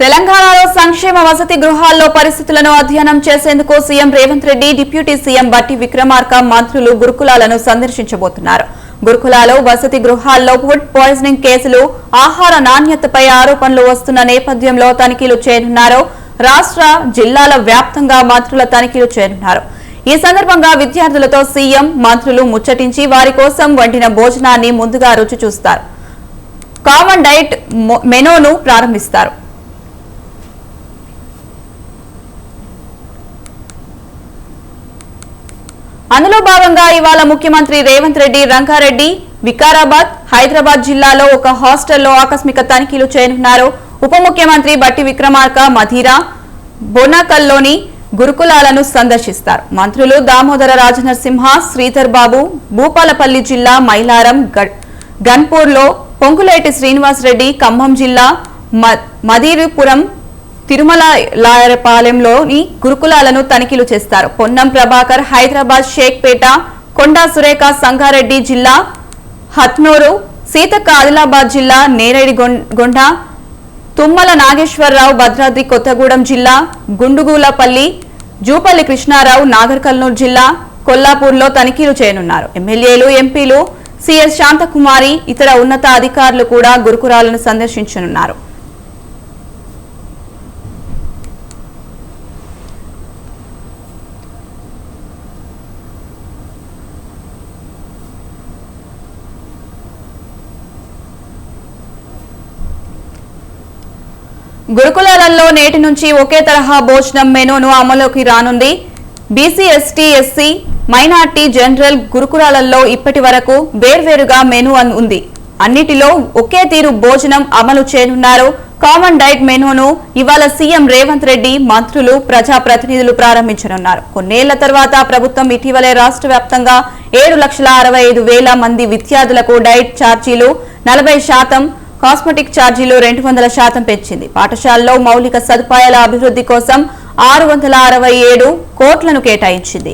తెలంగాణలో సంక్షేమ వసతి గృహాల్లో పరిస్థితులను అధ్యయనం చేసేందుకు CM Revanth Reddy deputy CM Bhatti Vikramarka మంత్రులు గురుకులాలను సందర్శించబోతున్నారు. గురుకులాలో వసతి గృహాల్లో ఫుడ్ పాయిజనింగ్ కేసులు ఆహార నాణ్యతపై ఆరోపణలు వస్తున్న నేపథ్యంలో తనిఖీలు చేయనున్నారు. రాష్ట్ర జిల్లాల వ్యాప్తంగా మంత్రుల తనిఖీలు చేయనున్నారు. ఈ సందర్భంగా విద్యార్థులతో సీఎం మంత్రులు ముచ్చటించి వారి కోసం వండిన భోజనాన్ని ముందుగా రుచి చూస్తారు. కామన్ డైట్ మెనోను ప్రారంభిస్తారు. అందులో భాగంగా ఇవాళ ముఖ్యమంత్రి రేవంత్ రెడ్డి రంగారెడ్డి వికారాబాద్ హైదరాబాద్ జిల్లాలో ఒక హాస్టల్లో ఆకస్మిక తనిఖీలు చేయనున్నారు. ఉప ముఖ్యమంత్రి బట్టి విక్రమార్క మధీరా బోనాకల్లోని గురుకులాలను సందర్శిస్తారు. మంత్రులు దామోదర రాజనరసింహ శ్రీధర్ బాబు భూపాలపల్లి జిల్లా మైలారం గన్పూర్లో పొంగులేటి శ్రీనివాస్ రెడ్డి ఖమ్మం జిల్లా మ- తిరుమల లాయరపాలెంలోని గురుకులాలను తనిఖీలు చేస్తారు. పొన్నం ప్రభాకర్ హైదరాబాద్ షేక్పేట కొండా సురేఖ సంగారెడ్డి జిల్లా హత్నూరు సీతక్క ఆదిలాబాద్ జిల్లా నేరేడి గొండ తుమ్మల నాగేశ్వరరావు భద్రాద్రి కొత్తగూడెం జిల్లా గుండుగూలపల్లి జూపల్లి కృష్ణారావు నాగర్ కర్నూలు జిల్లా కొల్లాపూర్లో తనిఖీలు చేయనున్నారు. ఎమ్మెల్యేలు ఎంపీలు సిఎస్ శాంతకుమారి ఇతర ఉన్నత అధికారులు కూడా గురుకులాలను సందర్శించనున్నారు. గురుకులాలలో నేటి నుంచి ఒకే తరహా భోజనం మెనూను అమలుకి రానుంది. BC ST SC minority general గురుకులాలలో ఇప్పటి వరకు వేర్వేరుగా మెనూ ఉంది. అన్నిటిలో ఒకే తీరు భోజనం అమలు చేయనున్నారు. కామన్ డైట్ మెనూను ఇవాళ సీఎం రేవంత్ రెడ్డి మంత్రులు ప్రజాప్రతినిధులు ప్రారంభించనున్నారు. కొన్నేళ్ళ తర్వాత ప్రభుత్వం ఇటీవలే రాష్ట్ర వ్యాప్తంగా ఏడు లక్షల అరవై ఐదు వేల మంది విద్యార్థులకు డైట్ ఛార్జీలు నలభై శాతం కాస్మెటిక్ ఛార్జీలు రెండు వందల శాతం పెంచింది. పాఠశాలలో మౌలిక సదుపాయాల అభివృద్ధి కోసం ఆరు వందల అరవై ఏడు కోట్లను కేటాయించింది.